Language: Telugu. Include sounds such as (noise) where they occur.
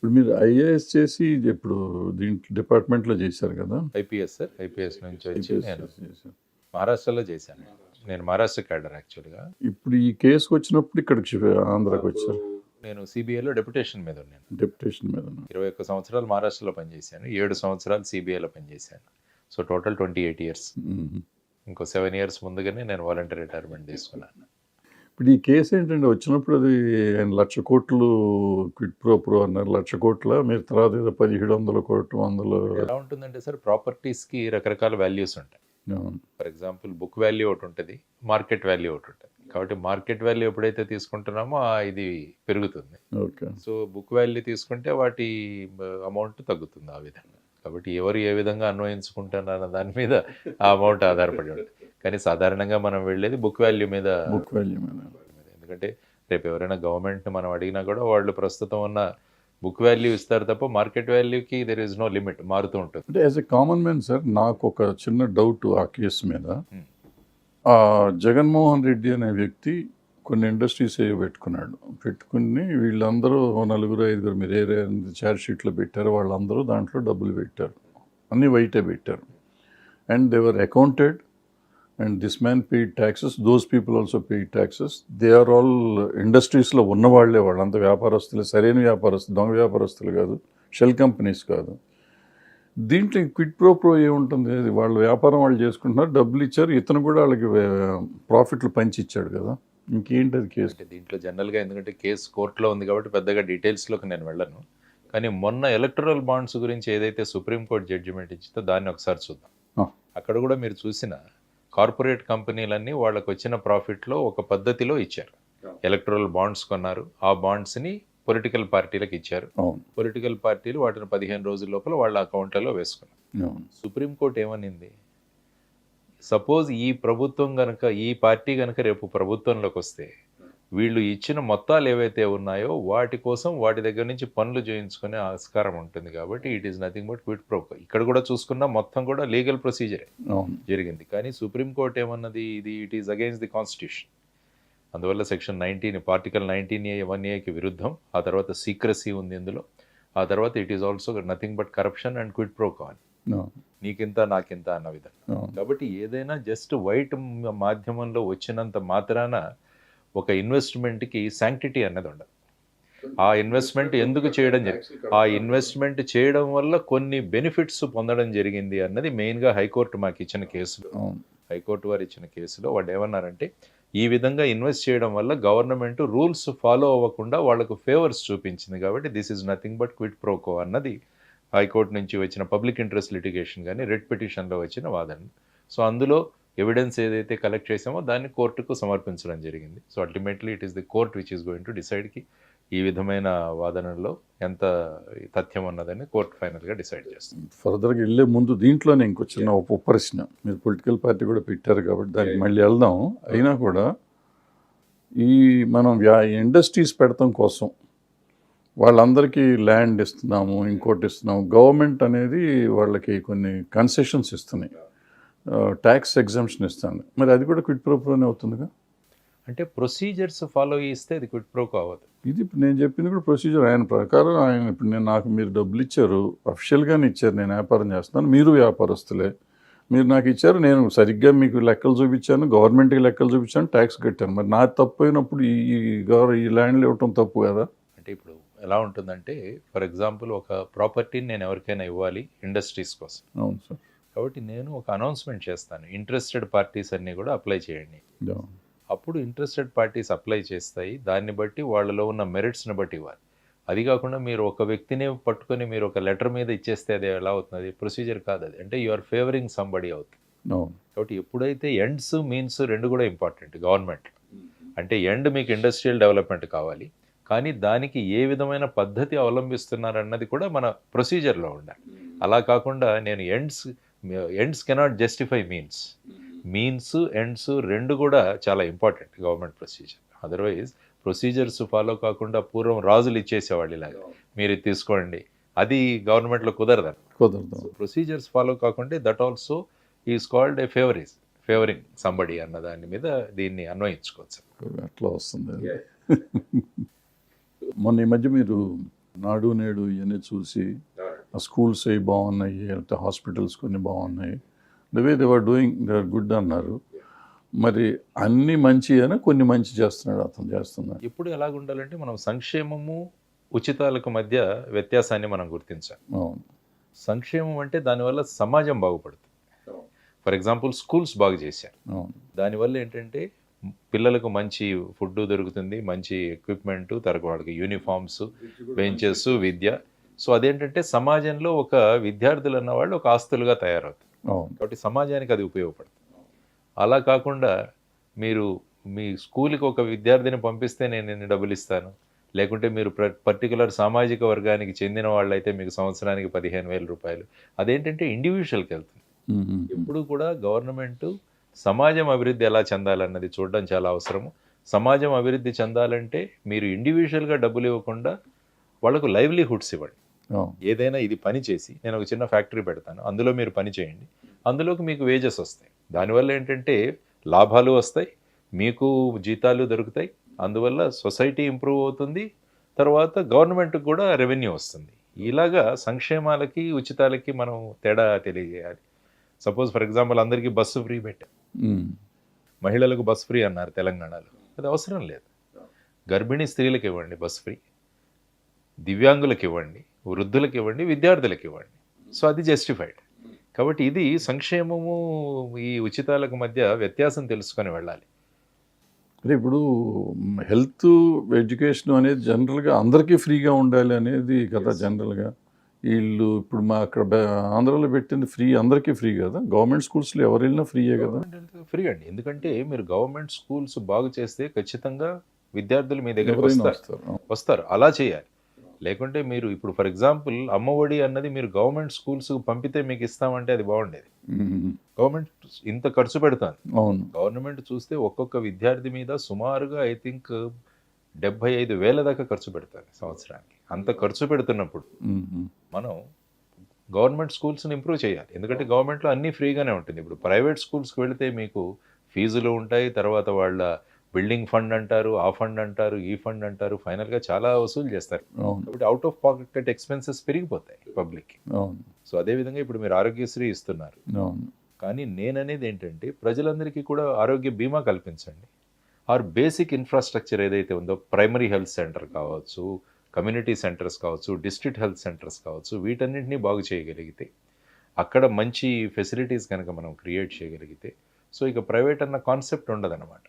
ఇప్పుడు మీరు ఐఏఎస్ చేసి ఇప్పుడు దీంట్లో డిపార్ట్మెంట్లో చేశారు కదా? ఐపీఎస్ సార్ ఐపీఎస్ నుంచి వచ్చి నేను. మహారాష్ట్రలో చేశాను. నేను మహారాష్ట్ర క్యాడర్ యాక్చువల్గా. ఇప్పుడు ఈ కేసుకు వచ్చినప్పుడు ఇక్కడికి ఆంధ్రాకి వచ్చారు? నేను సిబిఐలో డెప్యుటేషన్ మీద ఉన్నాను. డెప్యుటేషన్ మీద ఇరవై ఒక్క సంవత్సరాలు మహారాష్ట్రలో పనిచేశాను. ఏడు సంవత్సరాలు సిబిఐలో పనిచేశాను. So total twenty eight years. ఇంకో సెవెన్ ఇయర్స్ ముందుగానే నేను వాలంటీర్ రిటైర్మెంట్ తీసుకున్నాను. ఇప్పుడు ఈ కేసు ఏంటంటే వచ్చినప్పుడు అది ఆయన లక్ష కోట్లు క్విట్ ప్రో ప్రో అన్నారు. లక్ష కోట్ల? మీరు తర్వాత ఏదో పదిహేడు వందల కోట్లు వందలు ఎలా ఉంటుందంటే సార్ ప్రాపర్టీస్కి రకరకాల వాల్యూస్ ఉంటాయి. ఫర్ ఎగ్జాంపుల్ బుక్ వాల్యూ ఒకటి ఉంటుంది మార్కెట్ వాల్యూ ఒకటి ఉంటుంది. కాబట్టి మార్కెట్ వాల్యూ ఎప్పుడైతే తీసుకుంటున్నామో ఇది పెరుగుతుంది. ఓకే. సో బుక్ వాల్యూ తీసుకుంటే వాటి అమౌంట్ తగ్గుతుంది ఆ విధంగా. కాబట్టి ఎవరు ఏ విధంగా అన్వయించుకుంటున్నారు అన్న దాని మీద ఆ అమౌంట్ ఆధారపడి ఉంటుంది. కానీ సాధారణంగా మనం వెళ్ళేది బుక్ వాల్యూ మీద. బుక్ వాల్యూ మీద. ఎందుకంటే రేపు ఎవరైనా గవర్నమెంట్ని మనం అడిగినా కూడా వాళ్ళు ప్రస్తుతం ఉన్న బుక్ వాల్యూ ఇస్తారు తప్ప మార్కెట్ వాల్యూకి దెర్ ఇస్ నో లిమిట్ మారుతూ ఉంటుంది. అంటే as a common man sir నాకు ఒక చిన్న డౌట్ ఆ కేసు మీద. Hmm. జగన్మోహన్ రెడ్డి అనే వ్యక్తి కొన్ని ఇండస్ట్రీస్ ఏవో పెట్టుకున్నాడు. పెట్టుకుని వీళ్ళందరూ ఓ నలుగురు ఐదుగురు మీరు ఏ చార్జ్ షీట్లో పెట్టారు వాళ్ళందరూ దాంట్లో డబ్బులు పెట్టారు. అన్ని వైటే పెట్టారు. And they were accounted and this man paid taxes those people also paid taxes they are all ఇండస్ట్రీస్లో ఉన్నవాళ్ళే వాళ్ళంత వ్యాపారస్తులే. సరైన వ్యాపారస్తులు దొంగ వ్యాపారస్తులు కాదు షెల్ కంపెనీస్ కాదు. దీంట్లో క్విట్ ప్రో ప్రో ఏముంటుంది? అది వాళ్ళ వ్యాపారం వాళ్ళు చేసుకుంటున్నారు డబ్బులు ఇచ్చారు. ఇతను కూడా వాళ్ళకి ప్రాఫిట్లు పంచి ఇచ్చాడు కదా. ఇంకేంటి అది కేసు అంటే దీంట్లో జనరల్గా ఎందుకంటే కేసు కోర్టులో ఉంది కాబట్టి పెద్దగా డీటెయిల్స్లోకి నేను వెళ్ళను. కానీ మొన్న ఎలక్టరల్ బాండ్స్ గురించి ఏదైతే సుప్రీంకోర్టు జడ్జిమెంట్ ఇచ్చిందో దాన్ని ఒకసారి చూద్దాం. అక్కడ కూడా మీరు చూసిన కార్పొరేట్ కంపెనీలన్నీ వాళ్ళకు వచ్చిన ప్రాఫిట్లో ఒక పద్ధతిలో ఇచ్చారు. ఎలక్టరల్ బాండ్స్ కొన్నారు. ఆ బాండ్స్ని పొలిటికల్ పార్టీలకు ఇచ్చారు. పొలిటికల్ పార్టీలు వాటిని పదిహేను రోజుల లోపల వాళ్ళ అకౌంట్లలో వేసుకున్నారు. సుప్రీంకోర్టు ఏమనింది? సపోజ్ ఈ ప్రభుత్వం గనక ఈ పార్టీ గనక రేపు ప్రభుత్వంలోకి వస్తే వీళ్ళు ఇచ్చిన మొత్తాలు ఏవైతే ఉన్నాయో వాటి కోసం వాటి దగ్గర నుంచి పనులు చేయించుకునే ఆస్కారం ఉంటుంది కాబట్టి it is nothing but quid pro ఇక్కడ కూడా చూసుకున్నా మొత్తం కూడా లీగల్ ప్రొసీజరే జరిగింది. కానీ సుప్రీంకోర్టు ఏమన్నది? ఇది it is against the constitution అందువల్ల section nineteen particle nineteen A one ఏకి విరుద్ధం. ఆ తర్వాత సీక్రసీ ఉంది ఇందులో. ఆ తర్వాత it is also nothing but corruption and quid pro quo అవును. నీకింత నాకింత అన్న విధంగా. కాబట్టి ఏదైనా జస్ట్ వైట్ మాధ్యమంలో వచ్చినంత మాత్రాన ఒక ఇన్వెస్ట్మెంట్కి శాంక్టిటీ అన్నది ఉండదు. ఆ ఇన్వెస్ట్మెంట్ ఎందుకు చేయడం జరిగింది ఆ ఇన్వెస్ట్మెంట్ చేయడం వల్ల కొన్ని బెనిఫిట్స్ పొందడం జరిగింది అన్నది మెయిన్గా హైకోర్టు మాకు ఇచ్చిన కేసులో హైకోర్టు వారు ఇచ్చిన కేసులో వాళ్ళు ఏమన్నారంటే ఈ విధంగా ఇన్వెస్ట్ చేయడం వల్ల గవర్నమెంట్ రూల్స్ ఫాలో అవ్వకుండా వాళ్ళకు ఫేవర్స్ చూపించింది కాబట్టి this is nothing but quid pro quo అన్నది హైకోర్టు నుంచి వచ్చిన పబ్లిక్ ఇంట్రెస్ట్ లిటిగేషన్ కానీ రెడ్ పిటిషన్లో వచ్చిన వాదన సో అందులో ఎవిడెన్స్ ఏదైతే కలెక్ట్ చేసామో దాన్ని కోర్టుకు సమర్పించడం జరిగింది. So ultimately it is the court which is going to డిసైడ్కి ఈ విధమైన వాదనలో ఎంత తథ్యం ఉన్నదని కోర్టు ఫైనల్గా డిసైడ్ చేస్తుంది. ఫర్దర్గా వెళ్ళే ముందు దీంట్లోనే ఇంకో చిన్న ఉప ప్రశ్న మీరు పొలిటికల్ పార్టీ కూడా పెట్టారు కాబట్టి దానికి మళ్ళీ వెళ్దాం. అయినా కూడా ఈ మనం వ్యా ఇండస్ట్రీస్ పెడతాం కోసం వాళ్ళందరికీ ల్యాండ్ ఇస్తున్నాము ఇంకోటి ఇస్తున్నాము. గవర్నమెంట్ అనేది వాళ్ళకి కొన్ని కన్సెషన్స్ ఇస్తున్నాయి. ట్యాక్స్ ఎగ్జామ్షన్ ఇస్తాను మరి అది కూడా క్విట్ ప్రోప్రోనే అవుతుందిగా? అంటే ప్రొసీజర్స్ ఫాలో చేస్తే అది క్విట్ ప్రోకో అవ్వదు. ఇది ఇప్పుడు నేను చెప్పింది కూడా ప్రొసీజర్. ఆయన ప్రకారం ఆయన ఇప్పుడు నేను నాకు మీరు డబ్బులు ఇచ్చారు అఫిషియల్గానే ఇచ్చారు నేను వ్యాపారం చేస్తున్నాను మీరు వ్యాపారస్తులే. మీరు నాకు ఇచ్చారు నేను సరిగ్గా మీకు లెక్కలు చూపించాను గవర్నమెంట్కి లెక్కలు చూపించాను ట్యాక్స్ కట్టాను. మరి నా తప్పు అయినప్పుడు ఈ ఈ ల్యాండ్లు ఇవ్వటం తప్పు కదా? అంటే ఇప్పుడు ఎలా ఉంటుందంటే ఫర్ ఎగ్జాంపుల్ ఒక ప్రాపర్టీని నేను ఎవరికైనా ఇవ్వాలి ఇండస్ట్రీస్ కోసం. అవును సార్. కాబట్టి నేను ఒక అనౌన్స్మెంట్ చేస్తాను. ఇంట్రెస్టెడ్ పార్టీస్ అన్నీ కూడా అప్లై చేయండి. అప్పుడు ఇంట్రెస్టెడ్ పార్టీస్ అప్లై చేస్తాయి. దాన్ని బట్టి వాళ్ళలో ఉన్న మెరిట్స్ని బట్టి ఇవ్వాలి. అది కాకుండా మీరు ఒక వ్యక్తిని పట్టుకొని మీరు ఒక లెటర్ మీద ఇచ్చేస్తే అది ఎలా అవుతుంది? ప్రొసీజర్ కాదు అది. అంటే యు ఆర్ ఫేవరింగ్ సంబడి అవుతుంది. కాబట్టి ఎప్పుడైతే ఎండ్స్ మీన్స్ రెండు కూడా ఇంపార్టెంట్ గవర్నమెంట్ అంటే ఎండ్ మీకు ఇండస్ట్రియల్ డెవలప్మెంట్ కావాలి. కానీ దానికి ఏ విధమైన పద్ధతి అవలంబిస్తున్నారన్నది కూడా మన ప్రొసీజర్లో ఉండాలి. అలా కాకుండా నేను ends ends cannot justify means means ends రెండు కూడా చాలా important government procedure otherwise procedures follow కాకుండా పూర్వం రాజులు ఇచ్చేసేవాళ్ళు ఇలాగ. మీరు ఇది తీసుకోండి. అది గవర్నమెంట్లో కుదరదు. కుదరదు. ప్రొసీజర్స్ ఫాలో కాకుంటే that also is called a favours favouring somebody అన్న దాని మీద దీన్ని అన్వయించుకోవచ్చు. అట్లా వస్తుంది. (laughs) మొన్న ఈ మధ్య మీరు నాడు నేడు ఇవన్నీ చూసి ఆ స్కూల్స్ అవి బాగున్నాయి లేకపోతే హాస్పిటల్స్ కొన్ని బాగున్నాయి. The way they are doing they are good అన్నారు. మరి అన్ని మంచి అని కొన్ని మంచి చేస్తున్నాడు అతను చేస్తున్నాడు. ఎప్పుడు ఎలాగ ఉండాలంటే మనం సంక్షేమము ఉచితాలకు మధ్య వ్యత్యాసాన్ని మనం గుర్తించాలి. అవును. సంక్షేమం అంటే దానివల్ల సమాజం బాగుపడుతుంది. ఫర్ ఎగ్జాంపుల్ స్కూల్స్ బాగు చేశారు. అవును. దానివల్ల ఏంటంటే పిల్లలకు మంచి ఫుడ్ దొరుకుతుంది మంచి ఎక్విప్మెంట్ తరకు వాళ్ళకి యూనిఫామ్స్ బెంచెస్ విద్య. సో అదేంటంటే సమాజంలో ఒక విద్యార్థులు అన్న వాళ్ళు ఒక ఆస్తులుగా తయారవుతారు. కాబట్టి సమాజానికి అది ఉపయోగపడుతుంది. అలా కాకుండా మీరు మీ స్కూల్కి ఒక విద్యార్థిని పంపిస్తే నేను ఇన్ని డబ్బులు ఇస్తాను? లేకుంటే మీరు పర్టికులర్ సామాజిక వర్గానికి చెందిన వాళ్ళైతే మీకు సంవత్సరానికి పదిహేను వేల రూపాయలు. అదేంటంటే ఇండివిజువల్కి వెళ్తుంది. ఎప్పుడు కూడా గవర్నమెంట్ సమాజం అభివృద్ధి ఎలా చెందాలన్నది చూడడం చాలా అవసరము. సమాజం అభివృద్ధి చెందాలంటే మీరు ఇండివిజువల్గా డబ్బులు ఇవ్వకుండా వాళ్ళకు లైవ్లీహుడ్స్ ఇవ్వండి. ఏదైనా ఇది పని చేసి నేను ఒక చిన్న ఫ్యాక్టరీ పెడతాను అందులో మీరు పని చేయండి. అందులోకి మీకు వేజెస్ వస్తాయి. దానివల్ల ఏంటంటే లాభాలు వస్తాయి మీకు జీతాలు దొరుకుతాయి అందువల్ల సొసైటీ ఇంప్రూవ్ అవుతుంది తర్వాత గవర్నమెంట్కి కూడా రెవెన్యూ వస్తుంది. ఇలాగా సంక్షేమాలకి ఉచితాలకి మనం తేడా తెలియజేయాలి. సపోజ్ ఫర్ ఎగ్జాంపుల్ అందరికీ బస్సు ఫ్రీ పెట్టాం. మహిళలకు బస్ ఫ్రీ అన్నారు తెలంగాణలో. అది అవసరం లేదు. గర్భిణీ స్త్రీలకు ఇవ్వండి బస్ ఫ్రీ దివ్యాంగులకు ఇవ్వండి వృద్ధులకు ఇవ్వండి విద్యార్థులకు ఇవ్వండి. సో అది జస్టిఫైడ్ కాబట్టి ఇది సంక్షేమము ఈ ఉచితాలకు మధ్య వ్యత్యాసం తెలుసుకొని వెళ్ళాలి. అంటే ఇప్పుడు హెల్త్ ఎడ్యుకేషన్ అనేది జనరల్గా అందరికీ ఫ్రీగా ఉండాలి అనేది కదా జనరల్గా. వీళ్ళు ఇప్పుడు మా అక్కడ ఆంధ్రాలో పెట్టింది ఫ్రీ అందరికీ ఫ్రీ కదా? గవర్నమెంట్ స్కూల్స్లో ఎవరు వెళ్ళినా ఫ్రీయే కదా? ఫ్రీ అండి. ఎందుకంటే మీరు గవర్నమెంట్ స్కూల్స్ బాగు చేస్తే ఖచ్చితంగా విద్యార్థులు మీ దగ్గరికి ఎవరైనా వస్తారు. వస్తారు అలా చేయాలి. లేకుంటే మీరు ఇప్పుడు ఫర్ ఎగ్జాంపుల్ అమ్మఒడి అన్నది మీరు గవర్నమెంట్ స్కూల్స్ పంపితే మీకు ఇస్తామంటే అది బాగుండేది. గవర్నమెంట్ ఇంత ఖర్చు పెడుతుంది అవును. గవర్నమెంట్ చూస్తే ఒక్కొక్క విద్యార్థి మీద సుమారుగా ఐ థింక్ డెబ్బై ఐదు వేల దాకా ఖర్చు పెడతారు సంవత్సరానికి. అంత ఖర్చు పెడుతున్నప్పుడు. మనం గవర్నమెంట్ స్కూల్స్ని ఇంప్రూవ్ చేయాలి. ఎందుకంటే గవర్నమెంట్లో అన్నీ ఫ్రీగానే ఉంటుంది. ఇప్పుడు ప్రైవేట్ స్కూల్స్కి వెళితే మీకు ఫీజులు ఉంటాయి. తర్వాత వాళ్ళ బిల్డింగ్ ఫండ్ అంటారు ఆ ఫండ్ అంటారు ఈ ఫండ్ అంటారు. ఫైనల్గా చాలా వసూలు చేస్తారు. కాబట్టి అవుట్ ఆఫ్ పాకెట్ ఎక్స్పెన్సెస్ పెరిగిపోతాయి పబ్లిక్కి సో అదేవిధంగా ఇప్పుడు మీరు ఆరోగ్యశ్రీ ఇస్తున్నారు. కానీ నేననేది ఏంటంటే ప్రజలందరికీ కూడా ఆరోగ్య బీమా కల్పించండి. ఆర్ బేసిక్ ఇన్ఫ్రాస్ట్రక్చర్ ఏదైతే ఉందో ప్రైమరీ హెల్త్ సెంటర్ కావచ్చు కమ్యూనిటీ సెంటర్స్ కావచ్చు డిస్ట్రిక్ట్ హెల్త్ సెంటర్స్ కావచ్చు వీటన్నింటినీ బాగు చేయగలిగితే అక్కడ మంచి ఫెసిలిటీస్ కనుక మనం క్రియేట్ చేయగలిగితే సో ఇక ప్రైవేట్ అన్న కాన్సెప్ట్ ఉండదన్నమాట.